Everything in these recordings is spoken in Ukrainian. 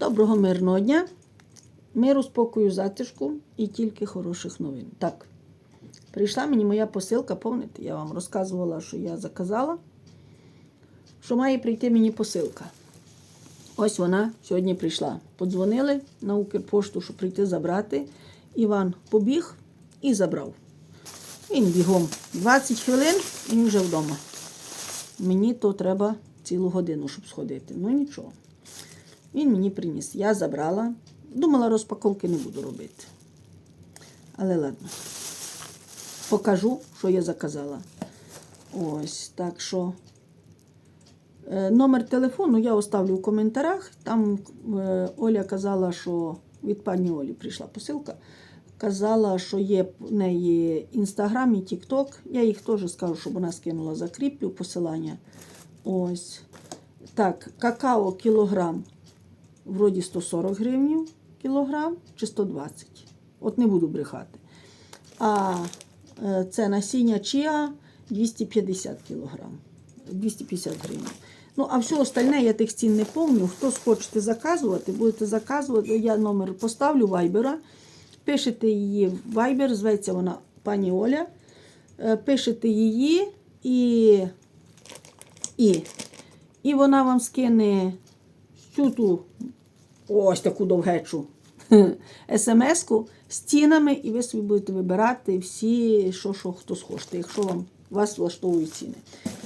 Доброго мирного дня. Миру, спокою, затишку і тільки хороших новин. Так, прийшла мені моя посилка, пам'ятаєте, я вам розказувала, що я заказала, що має прийти мені посилка. Ось вона сьогодні прийшла. Подзвонили на Укрпошту, щоб прийти забрати. Іван побіг і забрав. Він бігом 20 хвилин і вже вдома. Мені то треба цілу годину, щоб сходити. Ну нічого. Він мені приніс. Я забрала. Думала, розпаковки не буду робити. Але ладно. Покажу, що я заказала. Ось, так що. Е, Номер телефону я оставлю в коментарях. Там е, Оля казала, що від пані Олі прийшла посилка. Казала, що є в неї інстаграм і Тікток. Я їх теж скажу, щоб вона скинула закріплю посилання. Ось. Так, какао кілограм. Вроді 140 гривень кілограм чи 120. От не буду брехати. А е, це насіння чіа 250 кілограм. 250 гривень. Ну, а все остальне я тих цін не помню. Хто схочете заказувати, будете заказувати. Я номер поставлю вайбера. Пишете її в вайбер, зветься вона пані Оля. Е, Пишете її і, і, і вона вам скине всю ту ось таку довгечу смс-ку з цінами, і ви собі будете вибирати всі, що, що хто схочете, якщо вам вас влаштовують ціни.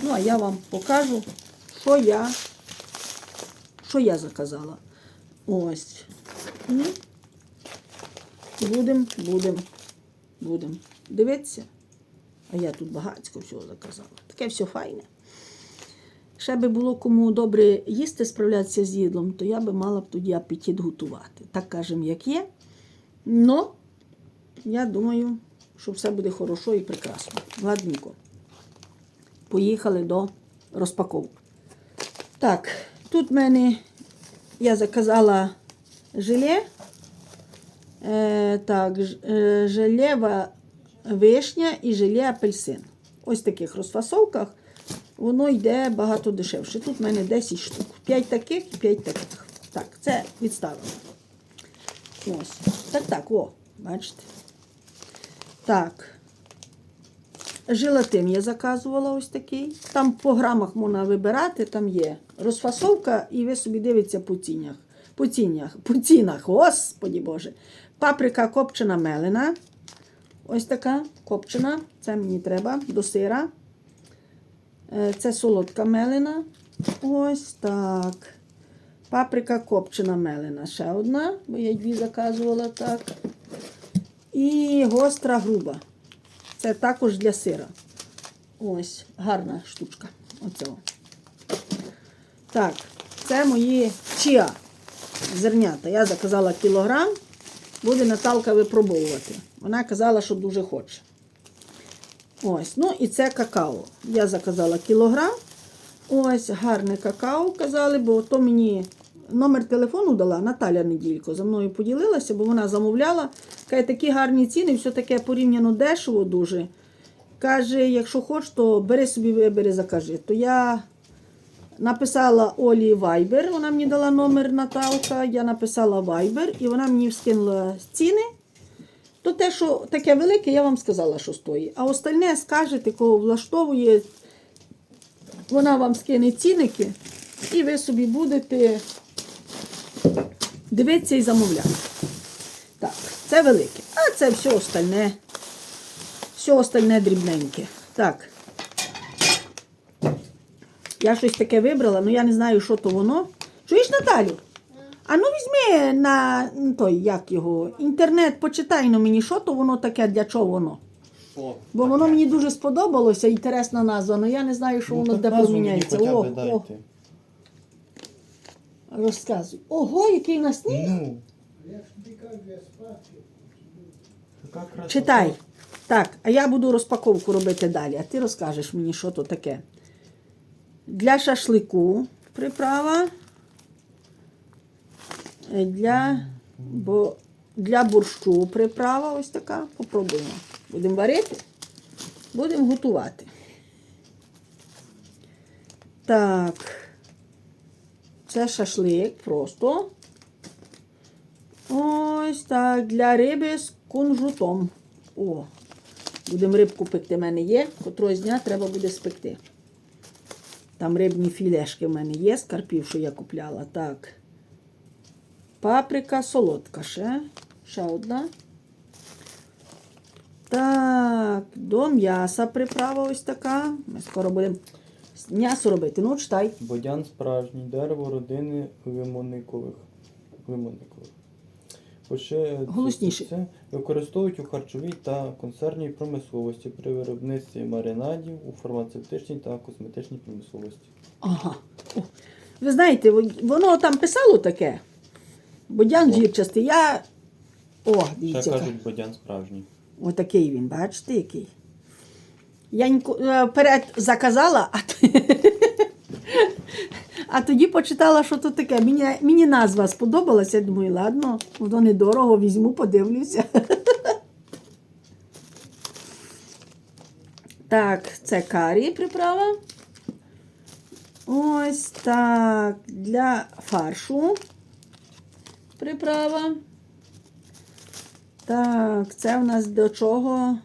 Ну, а я вам покажу, що я, що я заказала. Ось. Будемо, будемо, будемо дивитися. А я тут багатько всього заказала. Таке все файне. Ще би було кому добре їсти, справлятися з їдлом, то я би мала б тоді апетит готувати. Так кажемо, як є. Но я думаю, що все буде хорошо і прекрасно. Ладненько. Поїхали до розпаковки. Так, тут в мене я заказала желе. Е, так, е, желева вишня і желе апельсин. Ось в таких розфасовках воно йде багато дешевше. Тут в мене 10 штук. 5 таких і 5 таких. Так, це відставимо. Ось. Так, так, о, бачите. Так. Желатин я заказувала ось такий. Там по грамах можна вибирати, там є розфасовка, і ви собі дивиться по цінях. По цінях, по цінах, господі Боже. Паприка копчена мелена. Ось така копчена. Це мені треба до сира. Е, Це солодка мелена. Ось так. Паприка копчена мелена. Ще одна, бо я дві заказувала так. І гостра груба. Це також для сира. Ось, гарна штучка. Оцього. Так, це мої чіа зернята. Я заказала кілограм. Буде Наталка випробовувати. Вона казала, що дуже хоче. Ось, ну і це какао. Я заказала кілограм. Ось, гарне какао казали, бо то мені номер телефону дала Наталя Неділько. За мною поділилася, бо вона замовляла. Каже, такі гарні ціни, все таке порівняно дешево дуже. Каже, якщо хочеш, то бери собі вибери, закажи. То я написала Олі Viber, вона мені дала номер Наталка, я написала Viber, і вона мені скинула ціни. То те, що таке велике, я вам сказала, що стоїть. А остальне скажете, кого влаштовує, вона вам скине цінники, і ви собі будете дивитися і замовляти. Так, це велике. А це все остальне. Все остальне дрібненьке. Так. Я щось таке вибрала, але я не знаю, що то воно. Чуєш, Наталю? А ну візьми на той, як його, інтернет, почитай ну, мені, що то воно таке, для чого воно. Що? Бо воно мені дуже сподобалося, інтересна назва, але я не знаю, що воно де поміняється. О, о, розказуй. Ого, який у нас сніг. Ну. Читай. Так, а я буду розпаковку робити далі, а ти розкажеш мені, що то таке. Для шашлику приправа. Е, Для, бо, для борщу приправа ось така. Попробуємо. Будемо варити, будемо готувати. Так. Це шашлик просто. Ось так, для риби з кунжутом. О, будемо рибку пекти. У мене є, котрогось дня треба буде спекти. Там рибні філешки в мене є, скарпів, що я купляла. Так. Паприка солодка ще. Ще одна. Так, до м'яса приправа ось така. Ми скоро будемо м'ясо робити. Ну, читай. Бодян справжній, дерево родини лимонникових. лимонникових. Лише Голосніше. це використовують у харчовій та консервній промисловості при виробництві маринадів у фармацевтичній та косметичній промисловості. Ага. О. Ви знаєте, воно там писало таке. Бодян зірчастий. Я. О, Ще дивіться. кажуть, бодян справжній. Отакий він, бачите, який. Я ніко- е, вперед заказала, а, т- а тоді почитала, що то таке. Мені, мені назва сподобалася. Я думаю, ладно, воно недорого, візьму, подивлюся. Так, це карі приправа. Ось так. Для фаршу приправа. Так, це в нас до чого?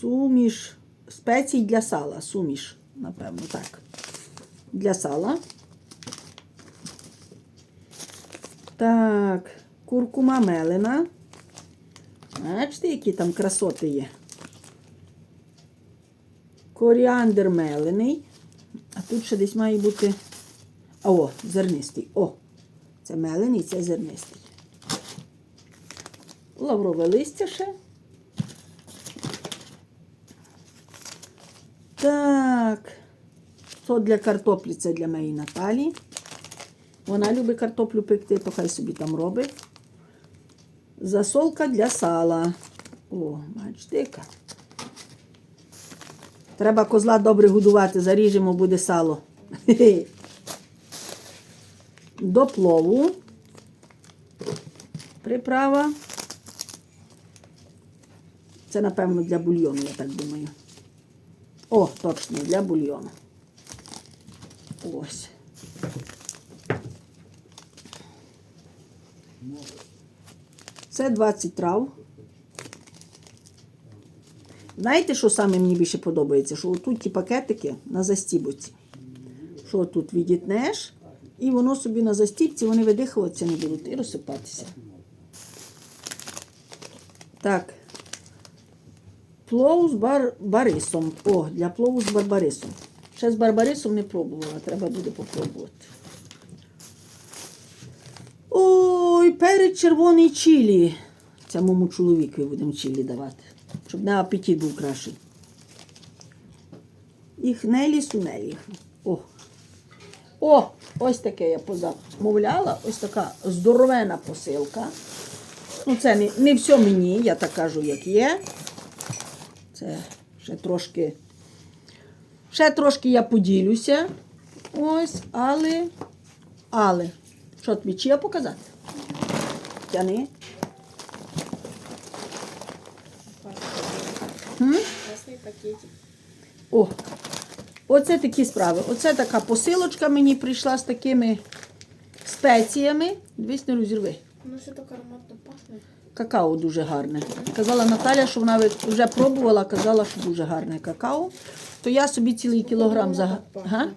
Суміш спецій для сала. Суміш, напевно, так. Для сала. Так, куркума мелена. Бачите, які там красоти є. Коріандр мелений. А тут ще десь має бути. О, зернистий. О, це мелений, це зернистий. Лаврове листя ще. Так. То для картоплі, це для моєї Наталі. Вона любить картоплю пекти, то хай собі там робить. Засолка для сала. О, бачите. Треба козла добре годувати, заріжемо, буде сало. До плову. Приправа. Це, напевно, для бульйону, я так думаю. О, точно, для бульйону. Ось. Це 20 трав. Знаєте, що саме мені більше подобається? Що отут ті пакетики на застібуці. Що тут відітнеш, і воно собі на застібці, вони видихуватися не будуть і розсипатися. Так. Плов з бар... барисом. О, для плову з барбарисом. Ще з барбарисом не пробувала, треба буде попробувати. Ой, перець червоний чилі. Це моєму чоловікові будемо чилі давати, щоб на апетит був кращий. І хнелі сунелі. О. О, ось таке я позамовляла. Ось така здоровена посилка. Ну, це не, не все мені, я так кажу, як є. Це ще трошки. Ще трошки я поділюся. Ось, але. Але. Що тобі чи я показати? Тяни. Красний пакетик. О, оце такі справи. Оце така посилочка мені прийшла з такими спеціями. Дивись, не розірви. Ну що так ароматно пахне. Какао дуже гарне. Казала Наталя, що вона вже пробувала, казала, що дуже гарне какао. То я собі цілий кілограм за... Га?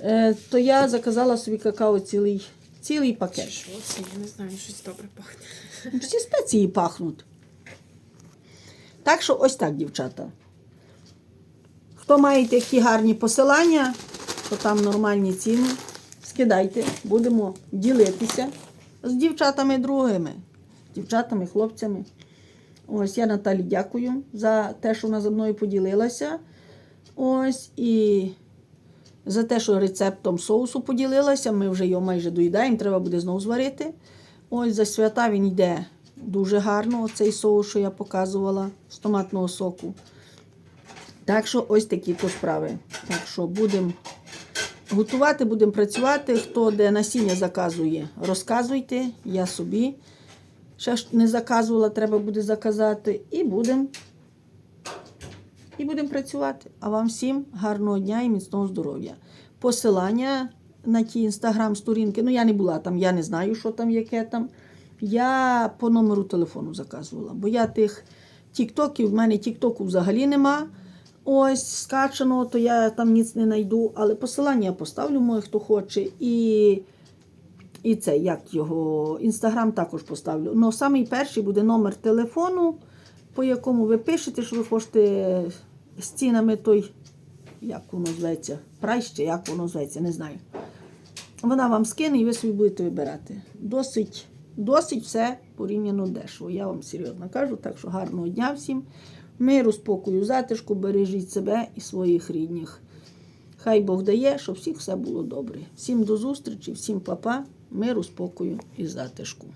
Е, то я заказала собі какао цілий, цілий Чи пакет. що це? Я не знаю, щось добре пахне. Всі спеції пахнуть. Так що ось так, дівчата. Хто має такі гарні посилання, що там нормальні ціни, скидайте, будемо ділитися з дівчатами другими, дівчатами, хлопцями. Ось я Наталі дякую за те, що вона зі мною поділилася. Ось і за те, що рецептом соусу поділилася. Ми вже його майже доїдаємо, треба буде знову зварити. Ось за свята він йде дуже гарно, оцей соус, що я показувала з томатного соку. Так що ось такі то справи. Так що будемо готувати, будемо працювати. Хто де насіння заказує, розказуйте, я собі. Ще ж не заказувала, треба буде заказати. І будемо і будемо працювати. А вам всім гарного дня і міцного здоров'я. Посилання на ті інстаграм-сторінки. Ну, я не була там, я не знаю, що там, яке там. Я по номеру телефону заказувала, бо я тих тіктоків, в мене тіктоку взагалі нема. Ось скачаного, то я там ніц не знайду. Але посилання поставлю, моє, хто хоче. І, і це, як його, інстаграм також поставлю. Ну, самий перший буде номер телефону, по якому ви пишете, що ви хочете з цінами той, як воно зветься, прайс як воно зветься, не знаю. Вона вам скине і ви собі будете вибирати. Досить, досить все порівняно дешево. Я вам серйозно кажу, так що гарного дня всім. Миру, спокою, затишку, бережіть себе і своїх рідних. Хай Бог дає, щоб всіх все було добре. Всім до зустрічі, всім папа, миру, спокою і затишку.